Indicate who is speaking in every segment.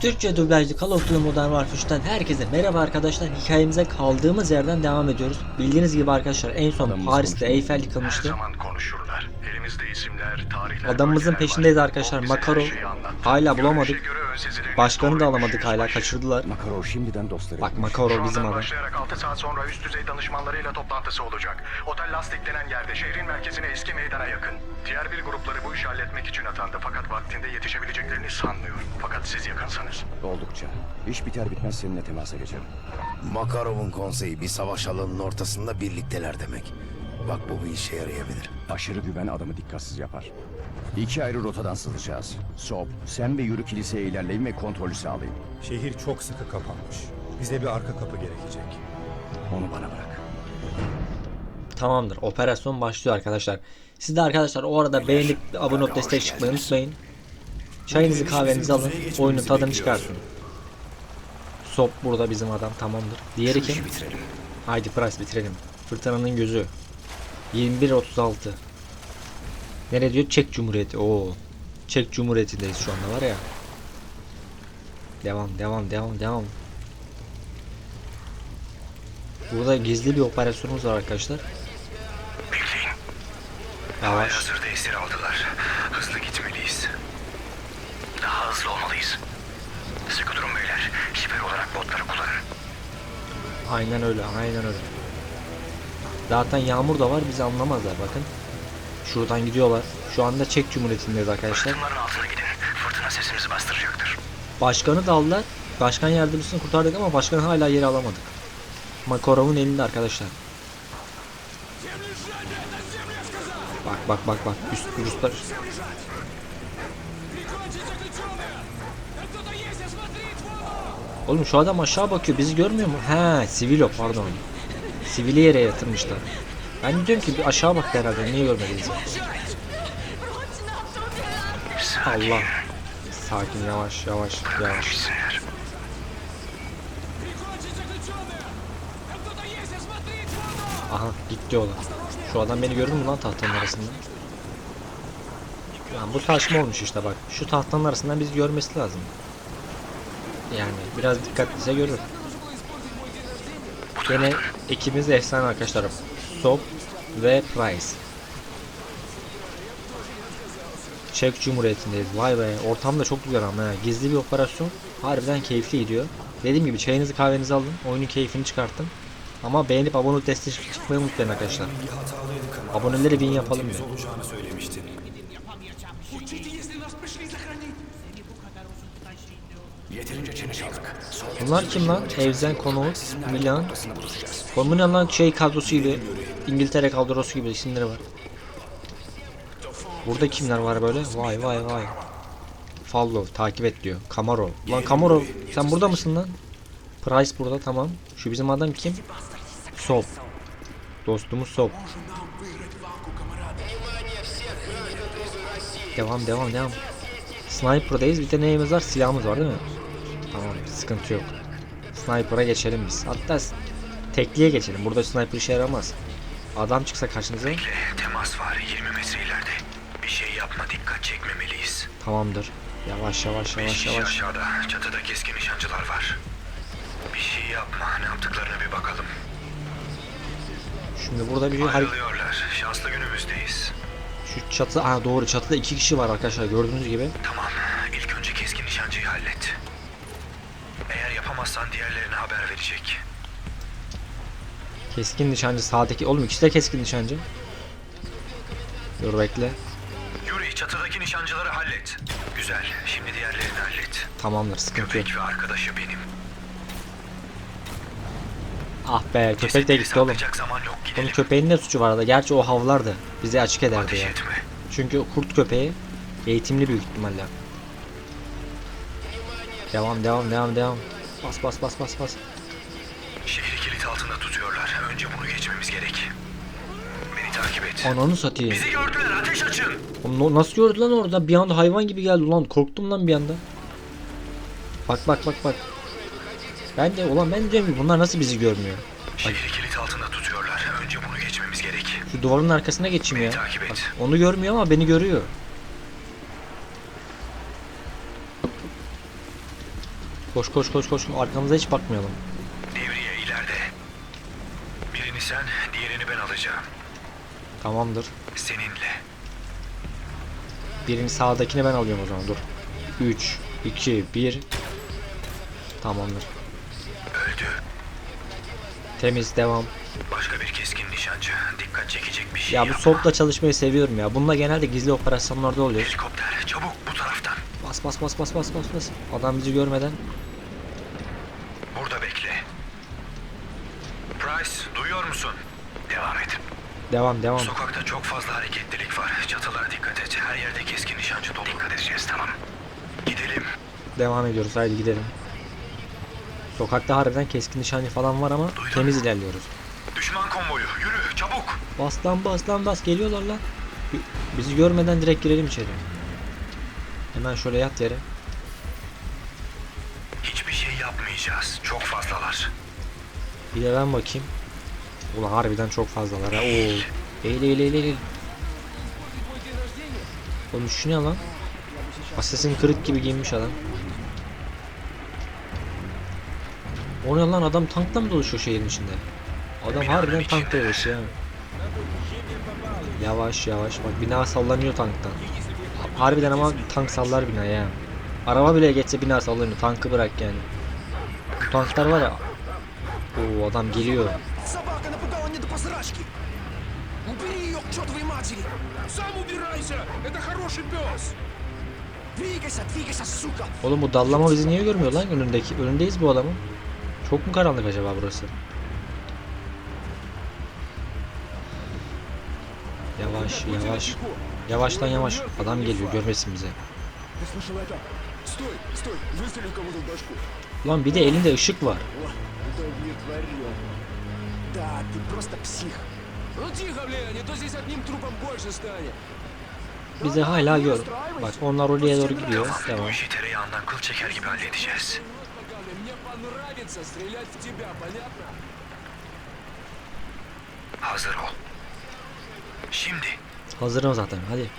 Speaker 1: Türkçe dublajlı Call of Duty Modern Warfare 3'ten herkese merhaba arkadaşlar. Hikayemize kaldığımız yerden devam ediyoruz. Bildiğiniz gibi arkadaşlar en son
Speaker 2: Adamımız
Speaker 1: Paris'te. Eyfel yıkılmıştı.
Speaker 3: isimler,
Speaker 1: Adamımızın peşindeyiz
Speaker 3: var.
Speaker 1: arkadaşlar. Makarov. Hala bulamadık. Başkanı da alamadık hala kaçırdılar.
Speaker 2: Makarov şimdiden dostları.
Speaker 1: Bak Makarov bizim adam.
Speaker 3: başlayarak 6 saat sonra üst düzey danışmanlarıyla toplantısı olacak. Otel Lastik denen yerde şehrin merkezine eski meydana yakın. Diğer bir grupları bu işi halletmek için atandı fakat vaktinde yetişebileceklerini sanmıyorum. Fakat siz yakınsanız.
Speaker 2: Oldukça. İş biter bitmez seninle temasa geçerim.
Speaker 4: Makarov'un konseyi bir savaş alanının ortasında birlikteler demek. Bak bu bir işe yarayabilir.
Speaker 2: Aşırı güven adamı dikkatsiz yapar. İki ayrı rotadan sızacağız. Sop, sen ve yürü kiliseye ilerleyin ve kontrolü sağlayın.
Speaker 5: Şehir çok sıkı kapanmış. Bize bir arka kapı gerekecek.
Speaker 2: Onu bana bırak.
Speaker 1: Tamamdır. Operasyon başlıyor arkadaşlar. Siz de arkadaşlar o arada beğenip abone olup destek çıkmayı unutmayın. Çayınızı kahvenizi alın. Oyunun tadını çıkartın. Sop burada bizim adam tamamdır. Diğeri kim? Haydi Price bitirelim. Fırtınanın gözü. 21.36. Nereye diyor? Çek Cumhuriyeti. Oo. Çek Cumhuriyeti'ndeyiz şu anda var ya. Devam devam devam devam. Burada gizli bir operasyonumuz var arkadaşlar. Yavaş.
Speaker 3: hazırda esir aldılar. Hızlı gitmeliyiz. Daha hızlı olmalıyız. Sıkı durun beyler. Siper olarak botları kullanın.
Speaker 1: Aynen öyle aynen öyle. Zaten yağmur da var bizi anlamazlar bakın. Şuradan gidiyorlar. Şu anda Çek Cumhuriyeti'ndeyiz arkadaşlar.
Speaker 3: Bunların altına gidin. Fırtına sesimizi bastıracaktır.
Speaker 1: Başkanı da aldılar. Başkan yardımcısını kurtardık ama başkanı hala yeri alamadık. Makarov'un elinde arkadaşlar. Bak bak bak bak üst Ruslar. Oğlum şu adam aşağı bakıyor bizi görmüyor mu? He sivil o pardon. Sivili yere yatırmışlar. Ben diyorum ki bir aşağı bak herhalde niye görmediniz? Allah. Sakin yavaş yavaş yavaş. Aha gitti diyorlar. Şu adam beni görür mü lan tahtanın arasında? Yani bu saçma olmuş işte bak. Şu tahtanın arasından bizi görmesi lazım. Yani biraz dikkatliyse görür. Gene ekibimiz de efsane arkadaşlar. Sop ve Price. Çek Cumhuriyeti'ndeyiz. Vay be. Ortam da çok güzel ama ha. Gizli bir operasyon. Harbiden keyifli gidiyor. Dediğim gibi çayınızı kahvenizi alın. Oyunun keyfini çıkartın. Ama beğenip abone olup destek çıkmayı unutmayın arkadaşlar. Aboneleri win yapalım ya. Bunlar kim lan? Evzen Konut, Milan. Bunun lan şey kadrosu gibi. İngiltere kadrosu gibi isimleri var. Burada kimler var böyle? Vay vay vay. Follow takip et diyor. Kamaro. Lan Kamaro sen burada mısın lan? Price burada tamam. Şu bizim adam kim? Sop. Dostumuz Sop. Devam devam devam. Sniper'dayız. Bir de neyimiz var? Silahımız var değil mi? Tamam sıkıntı yok. Sniper'a geçelim biz. Hatta tekliye geçelim. Burada sniper işe yaramaz. Adam çıksa karşınıza
Speaker 3: Temas var 20 metre ileride. Bir şey yapma dikkat çekmemeliyiz.
Speaker 1: tamamdır. Yavaş yavaş
Speaker 3: Beş
Speaker 1: yavaş
Speaker 3: kişi
Speaker 1: yavaş.
Speaker 3: aşağıda. Çatıda keskin nişancılar var. Bir şey yapma. Ne yaptıklarına bir bakalım.
Speaker 1: Şimdi burada bir har-
Speaker 3: Ayrılıyorlar. Şanslı günümüzdeyiz.
Speaker 1: şu çatı ha doğru çatıda iki kişi var arkadaşlar gördüğünüz gibi.
Speaker 3: Tamam. İlk önce keskin nişancıyı hallet. Yapamazsan diğerlerine haber verecek.
Speaker 1: Keskin nişancı sağdaki oğlum ikisi de keskin nişancı. Dur bekle.
Speaker 3: Yuri çatıdaki nişancıları hallet. Güzel. Şimdi diğerlerini hallet.
Speaker 1: Tamamdır sıkıntı yok.
Speaker 3: Köpek ve arkadaşı benim.
Speaker 1: Ah be köpek de
Speaker 3: Cesetleri
Speaker 1: gitti oğlum.
Speaker 3: saklayacak zaman yok.
Speaker 1: Bunun
Speaker 3: Gidelim.
Speaker 1: köpeğin ne suçu vardı? Gerçi o havlardı. Bizi açık ederdi
Speaker 3: Ateş
Speaker 1: ya.
Speaker 3: etme.
Speaker 1: Çünkü kurt köpeği eğitimli büyük ihtimalle. Devam devam devam devam. Bas bas bas bas bas.
Speaker 3: Şehri kilit altında tutuyorlar. Önce bunu geçmemiz gerek. Beni takip et.
Speaker 1: Ananı satayım.
Speaker 3: Bizi gördüler. Ateş açın.
Speaker 1: Oğlum nasıl gördü lan orada? Bir anda hayvan gibi geldi lan. Korktum lan bir anda. Bak bak bak bak. Ben de ulan ben diyorum bunlar nasıl bizi görmüyor?
Speaker 3: Şehri kilit altında tutuyorlar. Önce bunu geçmemiz gerek.
Speaker 1: Şu duvarın arkasına geçeyim ya.
Speaker 3: Beni takip et.
Speaker 1: Bak, onu görmüyor ama beni görüyor. Koş koş koş koş. Arkamıza hiç bakmayalım.
Speaker 6: Devriye ileride. Birini sen, diğerini ben alacağım.
Speaker 1: Tamamdır.
Speaker 6: Seninle.
Speaker 1: Birini sağdakini ben alıyorum o zaman dur. 3, 2, 1. Tamamdır.
Speaker 6: Öldü.
Speaker 1: Temiz devam.
Speaker 6: Başka bir keskin nişancı. Dikkat çekecek bir şey
Speaker 1: Ya bu
Speaker 6: yapma.
Speaker 1: sopla çalışmayı seviyorum ya. Bununla genelde gizli operasyonlarda oluyor.
Speaker 6: Helikopter çabuk bu taraftan.
Speaker 1: Bas bas bas bas bas bas bas. Adam bizi görmeden.
Speaker 6: Burada bekle. Price duyuyor musun? Devam et.
Speaker 1: Devam devam.
Speaker 6: Sokakta çok fazla hareketlilik var. Çatılara dikkat et. Her yerde keskin nişancı dolu. Dikkat edeceğiz tamam. Gidelim.
Speaker 1: Devam ediyoruz. Haydi gidelim. Sokakta harbiden keskin nişancı falan var ama
Speaker 6: Duydun
Speaker 1: temiz
Speaker 6: mu?
Speaker 1: ilerliyoruz.
Speaker 6: Düşman konvoyu. Yürü çabuk.
Speaker 1: Bas lan bas lan bas. Geliyorlar lan. Bizi görmeden direkt girelim içeri. Hemen şöyle yat yere.
Speaker 6: Hiçbir şey yapmayacağız. Çok fazlalar.
Speaker 1: Bir de ben bakayım. Ulan harbiden çok fazlalar ha. Oo. Eğil eğil eğil eğil. Oğlum şu ne lan? Assassin kırık gibi giyinmiş adam. O ne lan adam tankla mı dolaşıyor şehrin içinde? Adam harbiden tankla dolaşıyor. Yavaş yavaş bak bina sallanıyor tanktan. Harbiden ama tank sallar bina ya. Araba bile geçse bina sallanıyor. Tankı bırak yani. Bu tanklar var ya. Oo adam geliyor.
Speaker 7: к чертовой матери! Сам убирайся! Это хороший пес! Двигайся, двигайся, сука!
Speaker 1: Oğlum bu dallama bizi niye görmüyor lan önündeki? Önündeyiz bu adamın. Çok mu karanlık acaba burası? Yavaş yavaş. Yavaş lan yavaş. Adam geliyor görmesin bizi.
Speaker 7: Ты слышал это? Стой, стой! Выстрели кому-то в башку!
Speaker 1: Lan bir de elinde ışık var.
Speaker 7: Удовлетворен. Да, ты просто псих.
Speaker 1: Bize hala gör. Bak onlar oraya doğru gidiyor.
Speaker 6: Tamam.
Speaker 1: Bu
Speaker 6: işi kıl çeker gibi halledeceğiz. Hazır ol. Şimdi.
Speaker 1: Hazırım zaten. Hadi.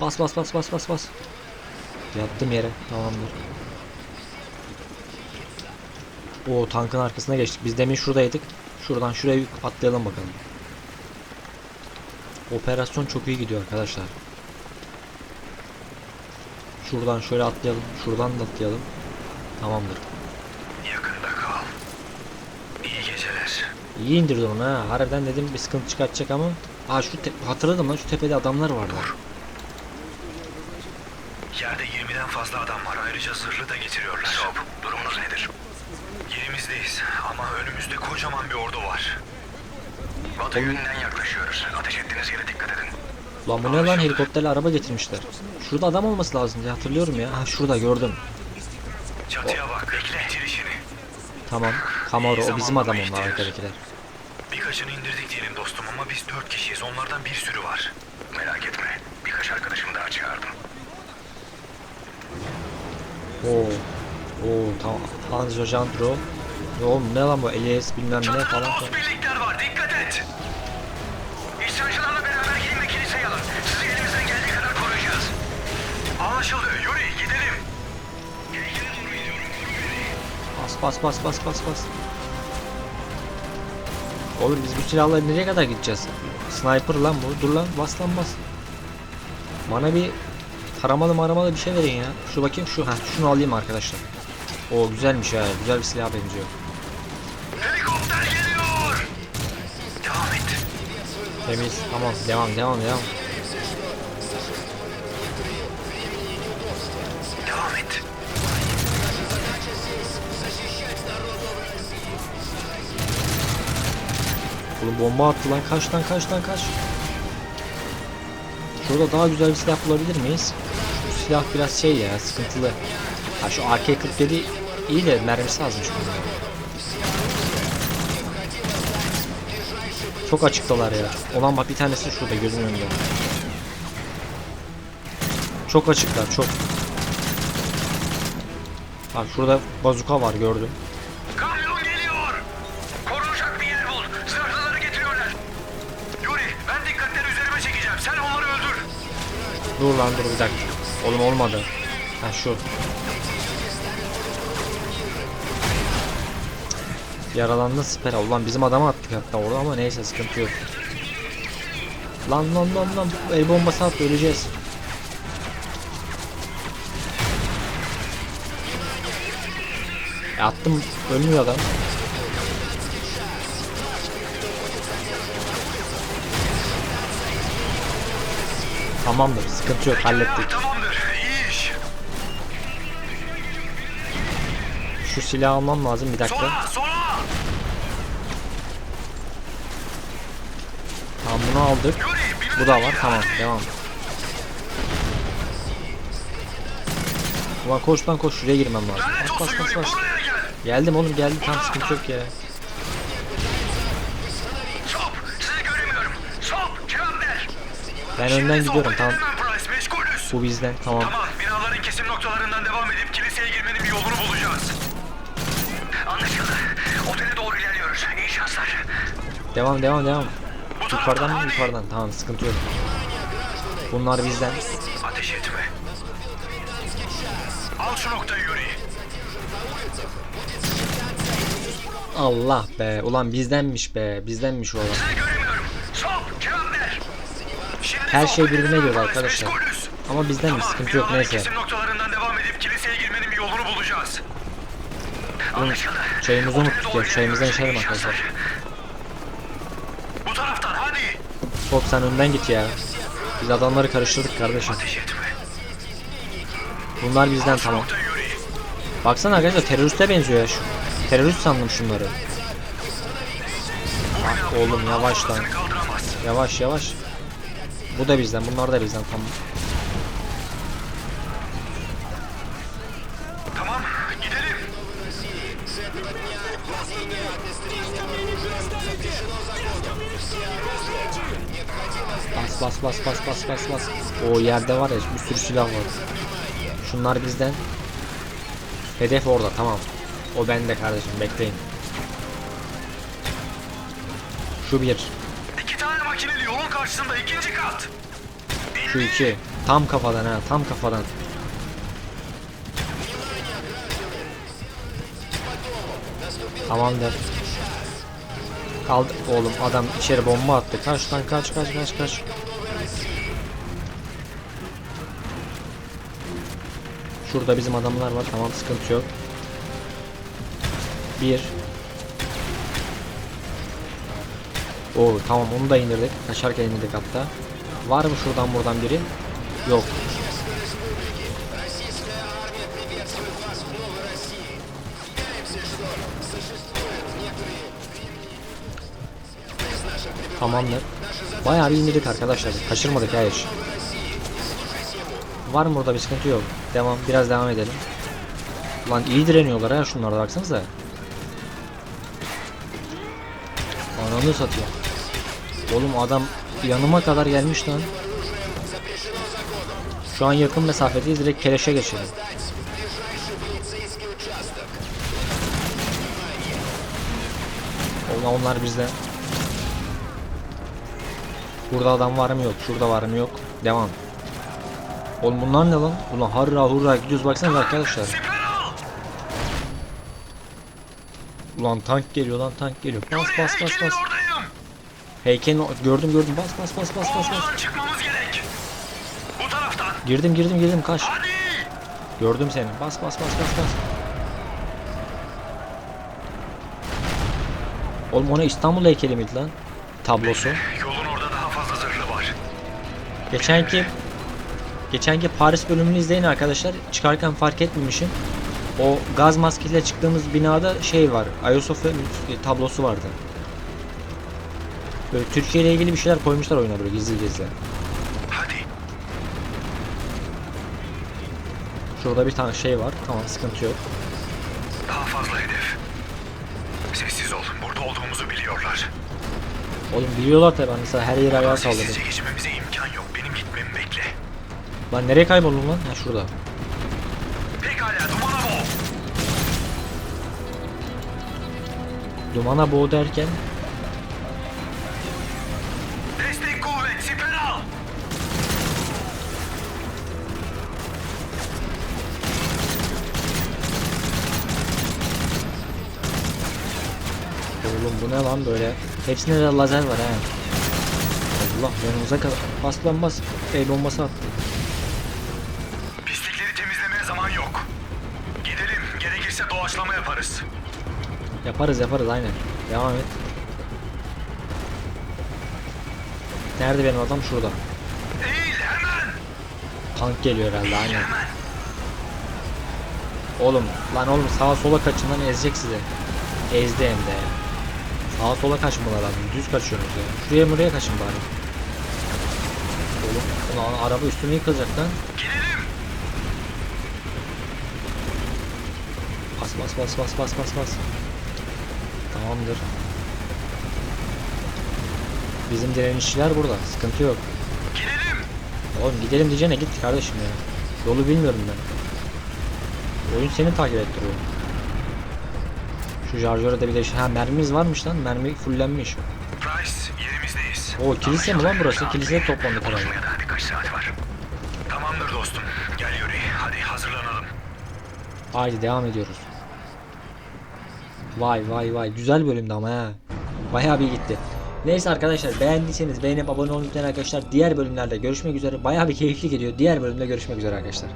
Speaker 1: Bas bas bas bas bas bas. Yattım yere. Tamamdır. O tankın arkasına geçtik. Biz demin şuradaydık. Şuradan şuraya atlayalım bakalım. Operasyon çok iyi gidiyor arkadaşlar. Şuradan şöyle atlayalım. Şuradan da atlayalım. Tamamdır.
Speaker 6: Yakında kal. İyi geceler.
Speaker 1: İyi indirdi onu ha. Harbiden dedim bir sıkıntı çıkartacak ama. Aa şu hatırladım lan şu tepede adamlar vardı.
Speaker 6: Yerde 20'den fazla adam var. Ayrıca zırhlı da getiriyorlar. Sob, durumunuz nedir? Yerimizdeyiz ama önümüzde kocaman bir ordu var. Batı yönünden yaklaşıyoruz. Ateş ettiğiniz yere dikkat edin.
Speaker 1: Lan bu ne lan helikopterle araba getirmişler. Şurada adam olması lazım diye hatırlıyorum ya. Ha şurada gördüm.
Speaker 6: Çatıya bak. Bekle. Bitir işini.
Speaker 1: Tamam. Kamaro o bizim adam onlar arkadakiler.
Speaker 6: Birkaçını indirdik diyelim dostum ama biz dört kişiyiz. Onlardan bir sürü var. Merak etme. Birkaç arkadaşımı daha çağırdım.
Speaker 1: Oo. Oo tamam. Hanzo Jandro. Oğlum ne lan bu Elias bilmem ne
Speaker 6: Çatıda
Speaker 1: falan.
Speaker 6: dost birlikler var. Dikkat et. İsyancılarla beraber giyin ve kiliseyi alın. Sizi elimizden geldiği kadar koruyacağız. Anlaşıldı. Yuri gidelim.
Speaker 1: Bas bas bas bas bas bas. Oğlum biz bu silahla nereye kadar gideceğiz? Sniper lan bu. Dur lan bas lan bas. Bana bir taramalı maramalı bir şey verin ya. Şu bakayım şu. ha şunu alayım arkadaşlar. O güzelmiş ya. Güzel bir silah benziyor. Temiz. Tamam. Devam devam devam.
Speaker 6: Devam et.
Speaker 1: Oğlum bomba attı lan. Kaç lan kaç lan kaç. Şurada daha güzel bir silah bulabilir miyiz? Şu silah biraz şey ya sıkıntılı. Ha şu AK-47 iyi de mermisi azmış bunun. Çok açıktalar ya. Olan bak bir tanesi şurada gözümün önünde. Çok açıklar çok. Bak şurada bazuka var gördüm.
Speaker 6: Kamyon geliyor. Korunacak bir yer bul. Zırhlıları getiriyorlar. Yuri ben dikkatleri üzerime çekeceğim. Sen onları öldür.
Speaker 1: Dur lan dur bir dakika. Oğlum olmadı. Ha şu. Yaralandın siper. Ulan bizim adamı attık hatta orada ama neyse sıkıntı yok. Lan lan lan lan el bombası attı öleceğiz. E, attım ölmüyor adam. Tamamdır sıkıntı yok hallettik.
Speaker 6: Tamamdır. İyi iş.
Speaker 1: Şu silahı almam lazım bir dakika.
Speaker 6: Sola sola.
Speaker 1: Tamam bunu aldık. Bu da var tamam devam. Ulan koş lan koş şuraya girmem lazım.
Speaker 6: Yuri
Speaker 1: bas.
Speaker 6: buraya gel.
Speaker 1: Geldim oğlum geldim tam sıkıntı yok ya. Ben önden gidiyorum tamam. Bu bizden tamam.
Speaker 6: Tamam, binaların kesim noktalarından devam edip kiliseye girmenin bir yolunu bulacağız. Anlaşıldı. Otele doğru ilerliyoruz. İyi şanslar.
Speaker 1: Devam devam devam. Yukarıdan mı yukarıdan tamam sıkıntı yok. Bunlar bizden.
Speaker 6: Ateş etme. Al şu noktayı Yuri.
Speaker 1: Allah be ulan bizdenmiş be bizdenmiş o.
Speaker 6: Şimdi
Speaker 1: Her şey birbirine göre arkadaşlar. Ama bizdenmiş
Speaker 6: Tamam,
Speaker 1: sıkıntı yok neyse.
Speaker 6: noktalarından devam edip kiliseye girmenin bir yolunu bulacağız. Anlaşıldı.
Speaker 1: çayımızı unuttuk ya, çayımızdan içelim arkadaşlar.
Speaker 6: Bu taraftan hadi.
Speaker 1: Top sen önden git ya. Biz adamları karıştırdık kardeşim. Bunlar bizden tamam. Baksana arkadaşlar teröriste benziyor ya şu. Terörist sandım şunları. Ah, oğlum yavaş lan. Yavaş yavaş. Bu da bizden bunlar da bizden. Tamam, Bas bas bas bas bas bas. O yerde var ya bir sürü silah var. Şunlar bizden. Hedef orada tamam. O bende kardeşim bekleyin. Şu bir.
Speaker 6: İki tane makineli yolun karşısında ikinci kat.
Speaker 1: Şu iki. Tam kafadan ha tam kafadan. Tamamdır. Kaldı oğlum adam içeri bomba attı. Kaç lan kaç kaç kaç kaç. Şurada bizim adamlar var tamam sıkıntı yok. Bir. Oo tamam onu da indirdik. Kaçarken indirdik hatta. Var mı şuradan buradan biri? Yok. Tamamdır. Bayağı bir indirdik arkadaşlar. Kaçırmadık hayır. Var mı burada bir sıkıntı yok. Devam. Biraz devam edelim. Lan iyi direniyorlar ha şunlarda baksanıza. Ananı satıyor. Oğlum adam yanıma kadar gelmiş lan. Şu an yakın mesafedeyiz direkt keleşe geçelim. Onlar, onlar bizde. Burada adam var mı yok. Şurada var mı yok. Devam. Oğlum bunlar ne lan? Ulan harra hurra gidiyoruz baksanıza arkadaşlar. Ulan tank geliyor lan tank geliyor. Bas bas bas
Speaker 6: heykelin
Speaker 1: bas. Heykelini gördüm gördüm. Bas bas bas bas bas bas. Girdim girdim girdim kaç. Gördüm seni. Bas bas bas bas bas. Oğlum o ne İstanbul heykeli miydi lan? Tablosu.
Speaker 6: Yolun orada daha fazla zırhlı var.
Speaker 1: Geçenki Geçenki Paris bölümünü izleyin arkadaşlar. Çıkarken fark etmemişim. O gaz maskeyle çıktığımız binada şey var. Ayasofya tablosu vardı. Böyle Türkiye ile ilgili bir şeyler koymuşlar oyuna böyle gizli gizli.
Speaker 6: Hadi.
Speaker 1: Şurada bir tane şey var. Tamam sıkıntı yok.
Speaker 6: Daha fazla hedef. Sessiz ol. Burada olduğumuzu biliyorlar.
Speaker 1: Oğlum biliyorlar tabi mesela her yere ayağa
Speaker 6: Sessizce
Speaker 1: saldırdı.
Speaker 6: geçmemize imkan
Speaker 1: Lan nereye kayboldun lan? Ha şurada.
Speaker 6: Pekala dumana bol.
Speaker 1: Dumana boğ derken
Speaker 6: Destek kuvvet. Siper al.
Speaker 1: Oğlum bu ne lan böyle? Hepsinde de lazer var ha. Allah yanımıza kadar. Bas lan bas. El bombası attı.
Speaker 6: Doğaçlama yaparız.
Speaker 1: Yaparız yaparız aynen. Devam et. Nerede benim adam? Şurada.
Speaker 6: Eğil hemen.
Speaker 1: Tank geliyor herhalde aynen. Oğlum lan oğlum sağa sola kaçın lan ezecek sizi. Ezdi hem de. Sağa sola kaçmalar lazım. Düz kaçıyorsunuz ya. Şuraya buraya kaçın bari. Oğlum ulan araba üstüme yıkılacak lan.
Speaker 6: Gidelim.
Speaker 1: Bas bas bas bas bas bas bas. Tamamdır. Bizim direnişçiler burada. Sıkıntı yok.
Speaker 6: Gidelim.
Speaker 1: Oğlum gidelim diyeceğine git kardeşim ya. Yolu bilmiyorum ben. Oyun seni takip ettiriyor. Şu şarjöre de bir de ha mermimiz varmış lan. Mermi fullenmiş.
Speaker 6: Price yerimizdeyiz.
Speaker 1: O kilise mi lan burası? Kiliseye toplandık herhalde.
Speaker 6: Daha birkaç saat var. Tamamdır dostum. Gel Yuri. Hadi hazırlanalım.
Speaker 1: Haydi devam ediyoruz. Vay vay vay güzel bölümdü ama ha. Bayağı bir gitti. Neyse arkadaşlar beğendiyseniz beğenip abone olmayı unutmayın arkadaşlar. Diğer bölümlerde görüşmek üzere. Bayağı bir keyifli gidiyor. Diğer bölümde görüşmek üzere arkadaşlar.